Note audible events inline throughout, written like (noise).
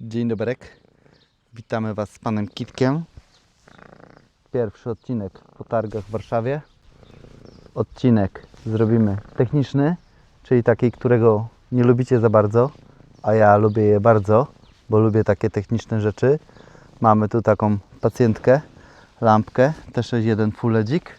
Dzień dobry. Witamy Was z Panem Kitkiem. Pierwszy odcinek po targach w Warszawie. Odcinek zrobimy techniczny, czyli taki, którego nie lubicie za bardzo, a ja lubię je bardzo, bo lubię takie techniczne rzeczy. Mamy tu taką pacjentkę, lampkę, T61 Full Ledzik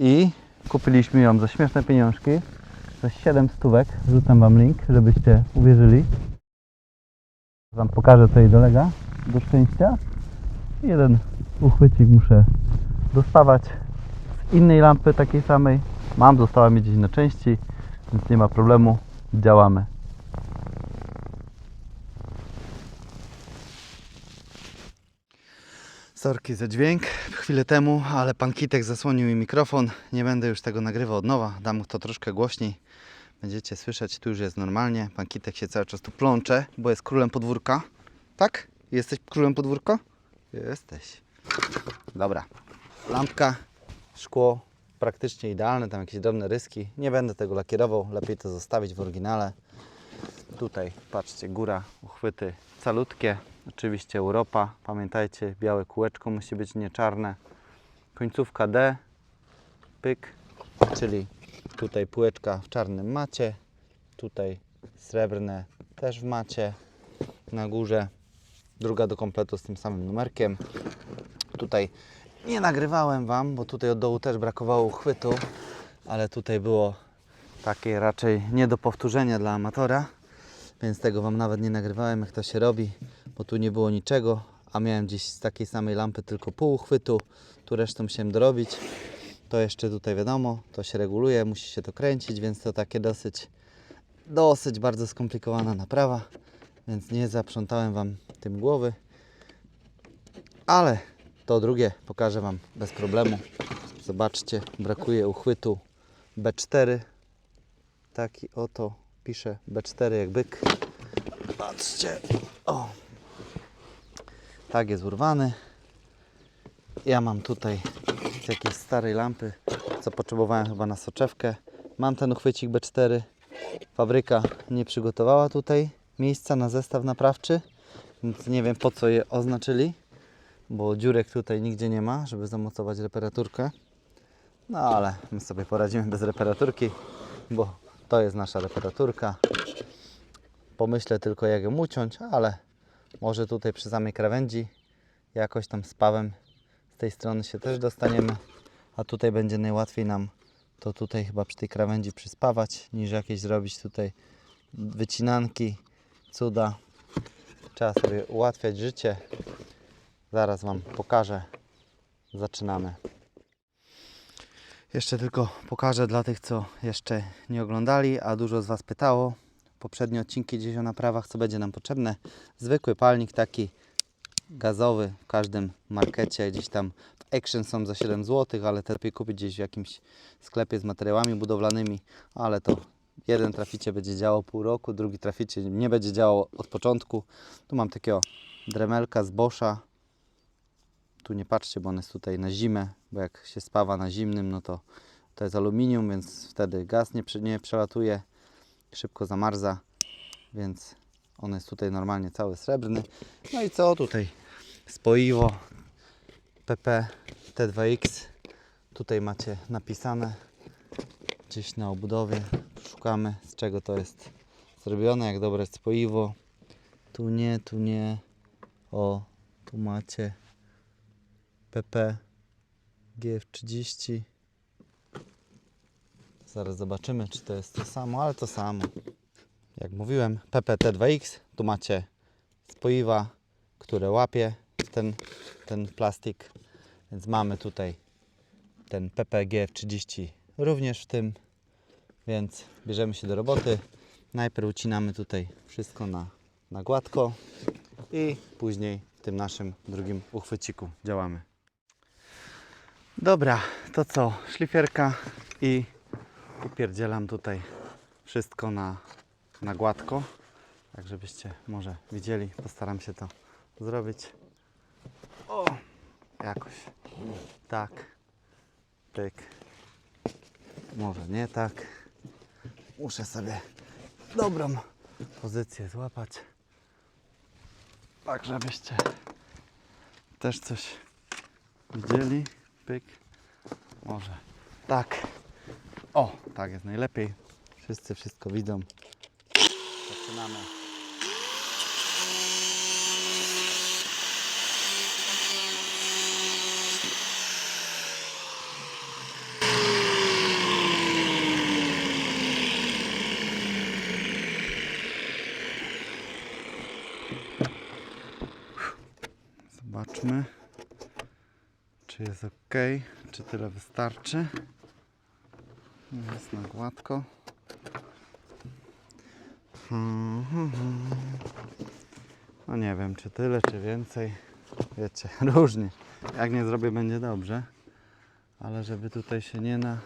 i kupiliśmy ją za śmieszne pieniążki. Za 7 stówek. Rzucam Wam link, żebyście uwierzyli. Wam pokażę co jej dolega do szczęścia. Jeden uchwycik muszę dostawać z innej lampy takiej samej. Mam, dostała mi gdzieś na części, więc nie ma problemu. Działamy. Sorki za dźwięk chwilę temu, ale pan Kitek zasłonił mi mikrofon. Nie będę już tego nagrywał od nowa. Dam to troszkę głośniej. Będziecie słyszeć, tu już jest normalnie. Pan Kitek się cały czas tu plącze, bo jest królem podwórka. Tak? Jesteś królem podwórka? Jesteś. Dobra. Lampka, szkło praktycznie idealne, tam jakieś drobne ryski. Nie będę tego lakierował, lepiej to zostawić w oryginale. Tutaj patrzcie, góra, uchwyty calutkie. Oczywiście Europa. Pamiętajcie, białe kółeczko musi być nie czarne. Końcówka D, pyk, czyli tutaj półeczka w czarnym macie, tutaj srebrne też w macie, na górze druga do kompletu z tym samym numerkiem. Tutaj nie nagrywałem Wam, bo tutaj od dołu też brakowało uchwytu, ale tutaj było takie raczej nie do powtórzenia dla amatora, więc tego Wam nawet nie nagrywałem jak to się robi, bo tu nie było niczego, a miałem gdzieś z takiej samej lampy tylko pół uchwytu, tu resztę musiałem dorobić. To jeszcze tutaj wiadomo, to się reguluje, musi się to kręcić, więc to takie dosyć, dosyć bardzo skomplikowana naprawa, więc nie zaprzątałem Wam tym głowy. Ale to drugie pokażę Wam bez problemu. Zobaczcie, brakuje uchwytu B4. Taki oto pisze B4 jak byk. Patrzcie, o. Tak jest urwany. Ja mam tutaj z jakiejś starej lampy, co potrzebowałem chyba na soczewkę. Mam ten uchwycik B4. Fabryka nie przygotowała tutaj miejsca na zestaw naprawczy, więc nie wiem po co je oznaczyli, bo dziurek tutaj nigdzie nie ma, żeby zamocować reparaturkę. No ale my sobie poradzimy bez reparaturki, bo to jest nasza reparaturka. Pomyślę tylko jak ją uciąć, ale może tutaj przy samej krawędzi jakoś tam z pawem tej strony się też dostaniemy, a tutaj będzie najłatwiej nam to tutaj chyba przy tej krawędzi przyspawać, niż jakieś zrobić tutaj wycinanki, cuda. Trzeba sobie ułatwiać życie. Zaraz Wam pokażę. Zaczynamy. Jeszcze tylko pokażę dla tych, co jeszcze nie oglądali, a dużo z Was pytało. Poprzednie odcinki gdzieś o naprawach, co będzie nam potrzebne. Zwykły palnik taki gazowy w każdym markecie, gdzieś tam w Action są za 7 zł, ale te lepiej kupić gdzieś w jakimś sklepie z materiałami budowlanymi, ale to jeden traficie będzie działał pół roku, drugi traficie nie będzie działał od początku. Tu mam takiego dremelka z Boscha. Tu nie patrzcie, bo on jest tutaj na zimę, bo jak się spawa na zimnym, no to to jest aluminium, więc wtedy gaz nie, nie przelatuje, szybko zamarza, więc on jest tutaj normalnie cały srebrny. No i co tutaj? Spoiwo PP T2X. Tutaj macie napisane gdzieś na obudowie. Szukamy z czego to jest zrobione, jak dobre jest spoiwo. Tu nie, tu nie. O, tu macie PP GF30. Zaraz zobaczymy, czy to jest to samo, ale to samo. Jak mówiłem, PPT2X. Tu macie spoiwa, które łapie ten, ten plastik. Więc mamy tutaj ten PPGF30 również w tym. Więc bierzemy się do roboty. Najpierw ucinamy tutaj wszystko na, na gładko i później w tym naszym drugim uchwyciku działamy. Dobra, to co? Szlifierka i upierdzielam tutaj wszystko na, na gładko. Tak żebyście może widzieli. Postaram się to zrobić. O! Jakoś. Tak. Pyk. Może nie tak. Muszę sobie dobrą pozycję złapać. Tak, żebyście też coś widzieli. Pyk. Może tak. O, tak jest najlepiej. Wszyscy wszystko widzą. Zaczynamy. Zobaczmy, czy jest ok, czy tyle wystarczy. Jest na gładko. Hmm, hmm, hmm. No nie wiem, czy tyle, czy więcej. Wiecie, (laughs) różnie. Jak nie zrobię, będzie dobrze. Ale żeby tutaj się nie, na,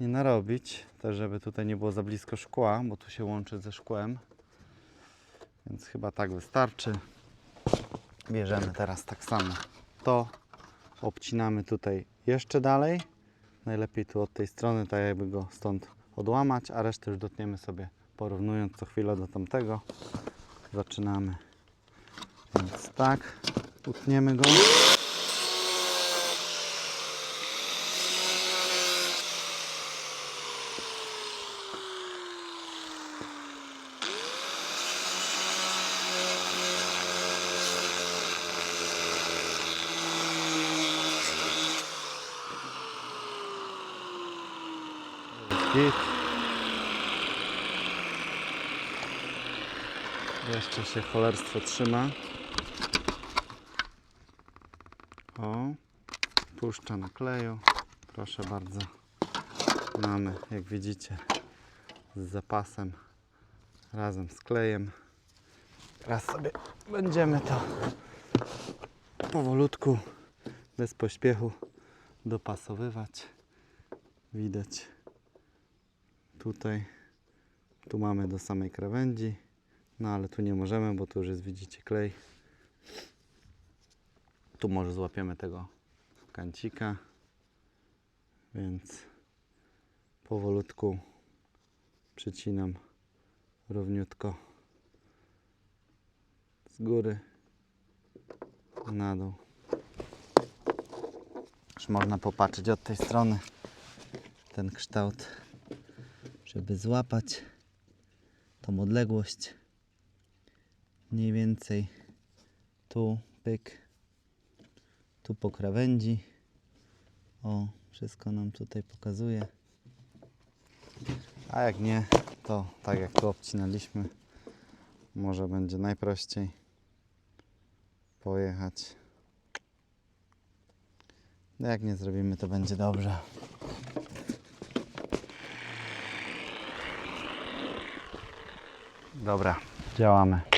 nie narobić, też żeby tutaj nie było za blisko szkła, bo tu się łączy ze szkłem. Więc chyba tak wystarczy. Bierzemy teraz tak samo to, obcinamy tutaj jeszcze dalej. Najlepiej tu od tej strony, tak jakby go stąd odłamać, a resztę już dotniemy sobie porównując co chwilę do tamtego. Zaczynamy. Więc tak, utniemy go. Git. Jeszcze się cholerstwo trzyma. O, puszcza na kleju. Proszę bardzo. Mamy, jak widzicie, z zapasem razem z klejem. Teraz sobie będziemy to powolutku, bez pośpiechu dopasowywać. Widać tutaj tu mamy do samej krawędzi no ale tu nie możemy, bo tu już jest widzicie klej. Tu może złapiemy tego kancika. Więc powolutku przycinam równiutko z góry na dół. Już można popatrzeć od tej strony ten kształt żeby złapać tą odległość mniej więcej. Tu pyk. Tu po krawędzi. O wszystko nam tutaj pokazuje. A jak nie to tak jak tu obcinaliśmy może będzie najprościej pojechać. No jak nie zrobimy to będzie dobrze. Dobra, działamy.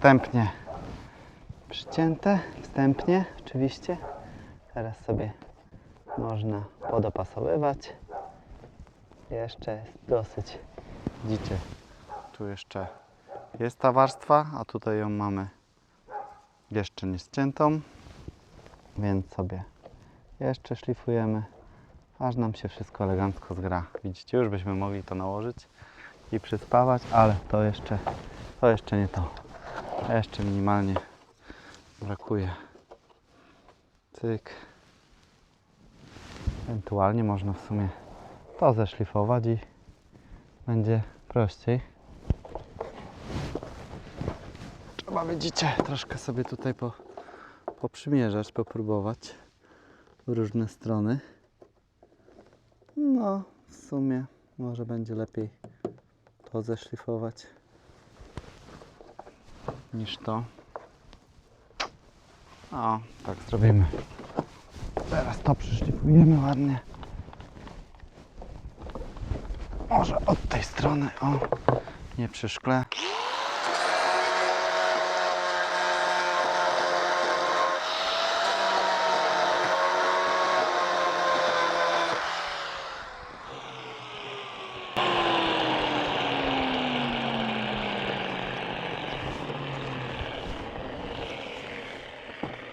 Wstępnie przycięte, wstępnie oczywiście. Teraz sobie można podopasowywać. Jeszcze jest dosyć, widzicie, tu jeszcze jest ta warstwa, a tutaj ją mamy jeszcze nie ściętą, więc sobie jeszcze szlifujemy, aż nam się wszystko elegancko zgra. Widzicie, już byśmy mogli to nałożyć i przyspawać, ale to jeszcze, to jeszcze nie to. Jeszcze minimalnie brakuje. Cyk. Ewentualnie można w sumie to zeszlifować i będzie prościej. Trzeba, widzicie, troszkę sobie tutaj po, poprzymierzać, popróbować w różne strony. No, w sumie może będzie lepiej to zeszlifować niż to. O, tak zrobimy. Teraz to przyszlifujemy ładnie. Może od tej strony, o, nie przy szkle.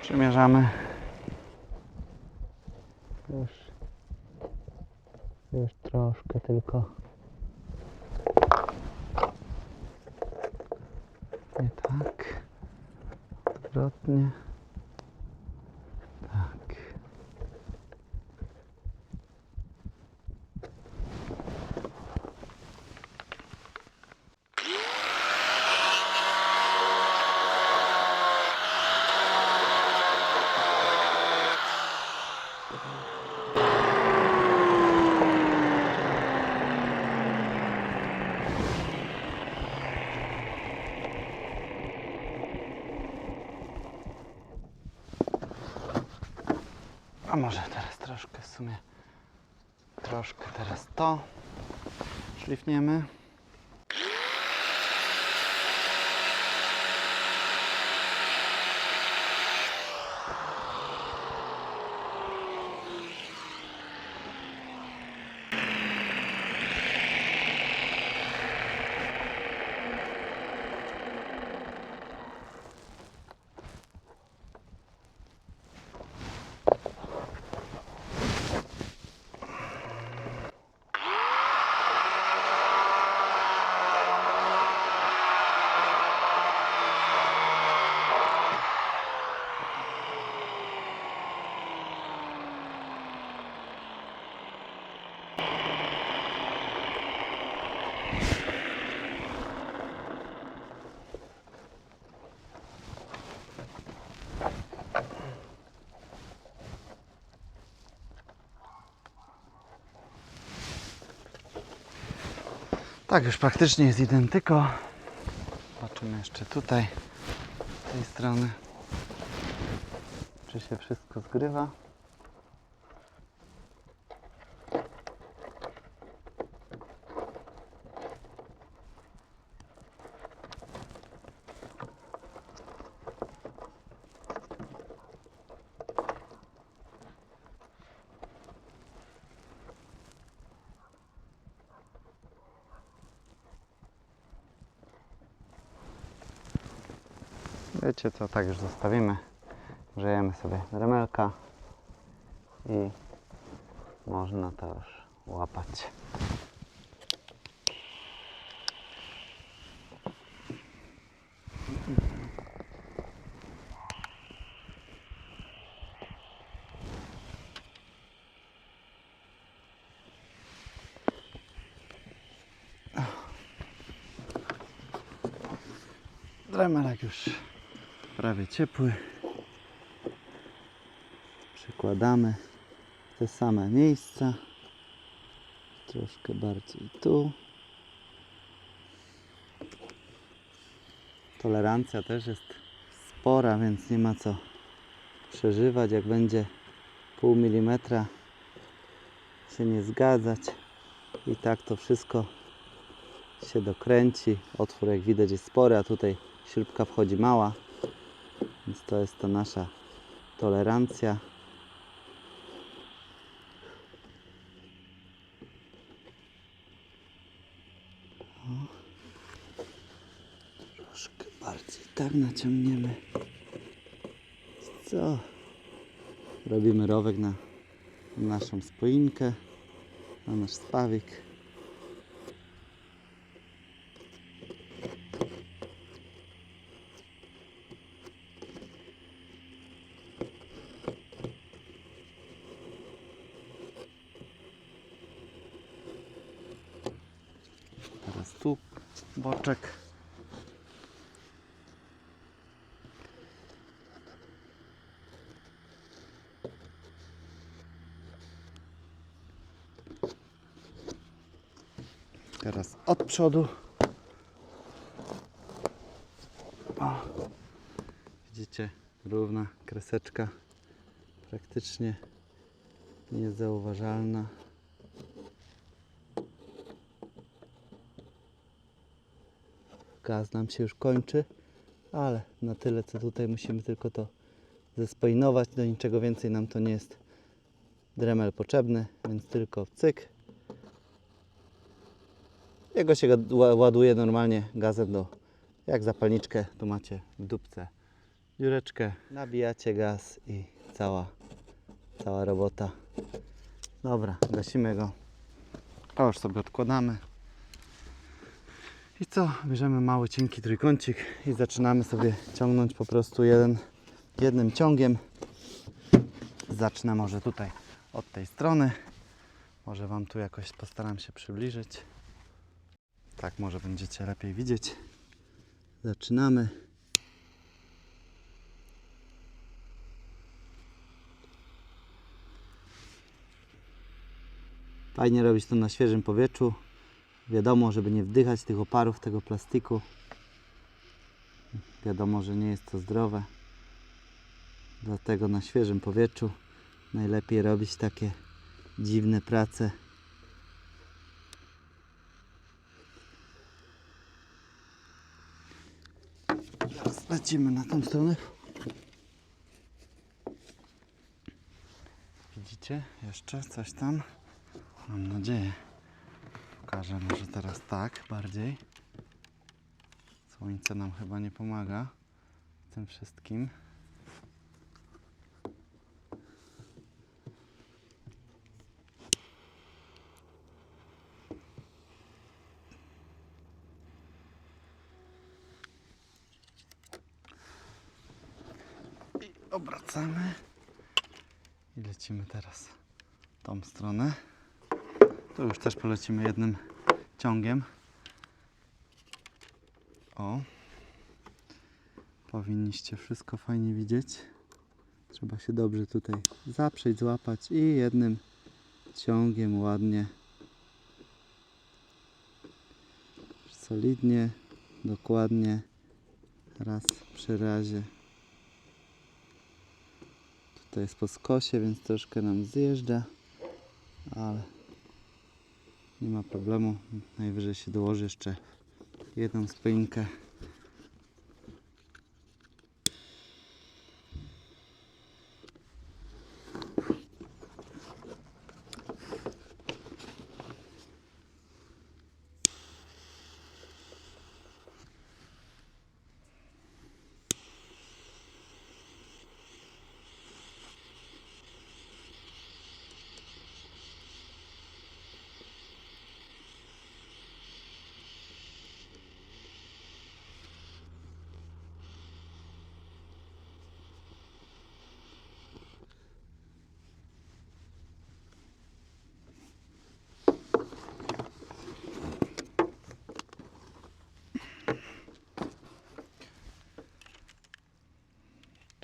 Przymierzamy. Już, już troszkę tylko. Nie tak. Odwrotnie. Tak. A może teraz troszkę w sumie. Troszkę teraz to. Szlifniemy. Tak, już praktycznie jest identyko. Zobaczymy jeszcze tutaj, z tej strony, czy się wszystko zgrywa. Wiecie co, tak już zostawimy. Grzejemy sobie remelka i można to już łapać. Dremelek już prawie ciepły. Przykładamy te same miejsca. Troszkę bardziej tu. Tolerancja też jest spora, więc nie ma co przeżywać. Jak będzie pół milimetra się nie zgadzać i tak to wszystko się dokręci. Otwór jak widać jest spory, a tutaj śrubka wchodzi mała. Więc to jest ta nasza tolerancja. O. Troszkę bardziej tak naciągniemy. Co? Robimy rowek na naszą spoinkę, na nasz spawik. Teraz tu Teraz od przodu. O. Widzicie, równa kreseczka, praktycznie niezauważalna. Gaz nam się już kończy, ale na tyle co tutaj musimy tylko to zespoinować. Do niczego więcej nam to nie jest dremel potrzebny, więc tylko cyk. Jego się ładuje normalnie gazem do, jak zapalniczkę tu macie w dupce dziureczkę, nabijacie gaz i cała, cała robota. Dobra, gasimy go. To już sobie odkładamy. I co? Bierzemy mały, cienki trójkącik i zaczynamy sobie ciągnąć po prostu jeden, jednym ciągiem. Zacznę może tutaj od tej strony. Może Wam tu jakoś postaram się przybliżyć. Tak może będziecie lepiej widzieć. Zaczynamy. Fajnie robić to na świeżym powietrzu. Wiadomo, żeby nie wdychać tych oparów, tego plastiku. Wiadomo, że nie jest to zdrowe. Dlatego na świeżym powietrzu najlepiej robić takie dziwne prace. Teraz lecimy na tą stronę. Widzicie jeszcze coś tam? Mam nadzieję. Pokażę może teraz tak bardziej. Słońce nam chyba nie pomaga w tym wszystkim. I obracamy. I lecimy teraz tą stronę. Tu już też polecimy jednym ciągiem. O. Powinniście wszystko fajnie widzieć. Trzeba się dobrze tutaj zaprzeć, złapać i jednym ciągiem ładnie. Solidnie, dokładnie. Raz przy razie. Tutaj jest po skosie, więc troszkę nam zjeżdża, ale nie ma problemu. Najwyżej się dołoży jeszcze jedną spinkę.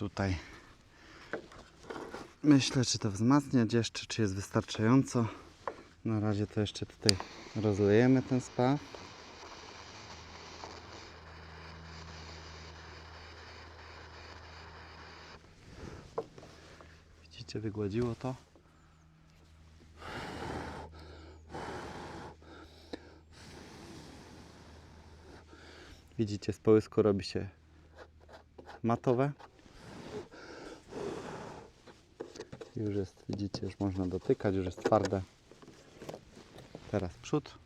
Tutaj myślę, czy to wzmacniać jeszcze, czy jest wystarczająco. Na razie to jeszcze tutaj rozlejemy ten spaw. Widzicie, wygładziło to. Widzicie, z połysku robi się matowe. Już jest, widzicie, już można dotykać, już jest twarde. Teraz przód.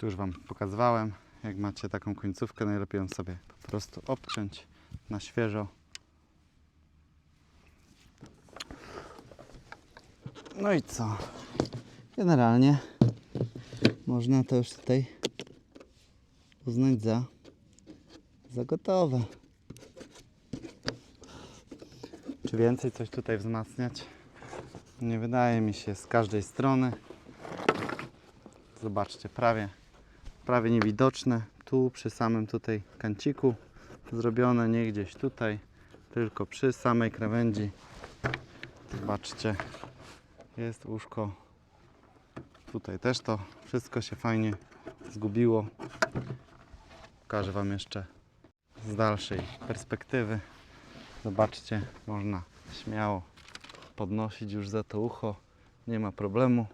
Tu już Wam pokazywałem. Jak macie taką końcówkę, najlepiej ją sobie po prostu obciąć na świeżo. No i co? Generalnie można to już tutaj uznać za, za gotowe. Czy więcej coś tutaj wzmacniać? Nie wydaje mi się z każdej strony. Zobaczcie, prawie, prawie niewidoczne. Tu przy samym tutaj kanciku zrobione, nie gdzieś tutaj, tylko przy samej krawędzi. Zobaczcie, jest łóżko. Tutaj też to wszystko się fajnie zgubiło. Pokażę Wam jeszcze z dalszej perspektywy. Zobaczcie, można śmiało podnosić już za to ucho. Nie ma problemu.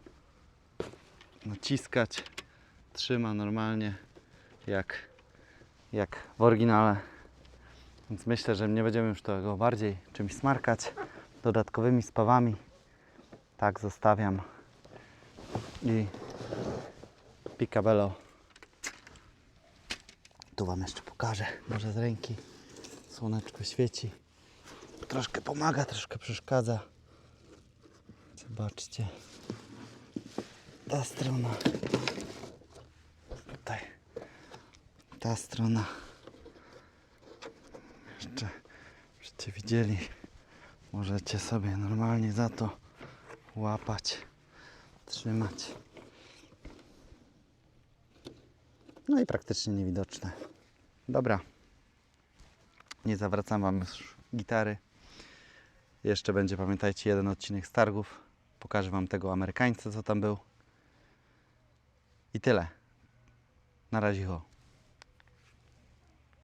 Naciskać. Trzyma normalnie jak, jak w oryginale. Więc myślę, że nie będziemy już tego bardziej czymś smarkać. Dodatkowymi spawami. Tak zostawiam. I picabello. Tu Wam jeszcze pokażę. Może z ręki. Słoneczko świeci. Troszkę pomaga, troszkę przeszkadza. Zobaczcie. Ta strona. Tutaj. Ta strona. Jeszcze, żeście widzieli. Możecie sobie normalnie za to łapać, trzymać. No i praktycznie niewidoczne. Dobra. Nie zawracam Wam już gitary. Jeszcze będzie, pamiętajcie, jeden odcinek z targów. Pokażę Wam tego Amerykańca, co tam był. I tyle. Na razie ho.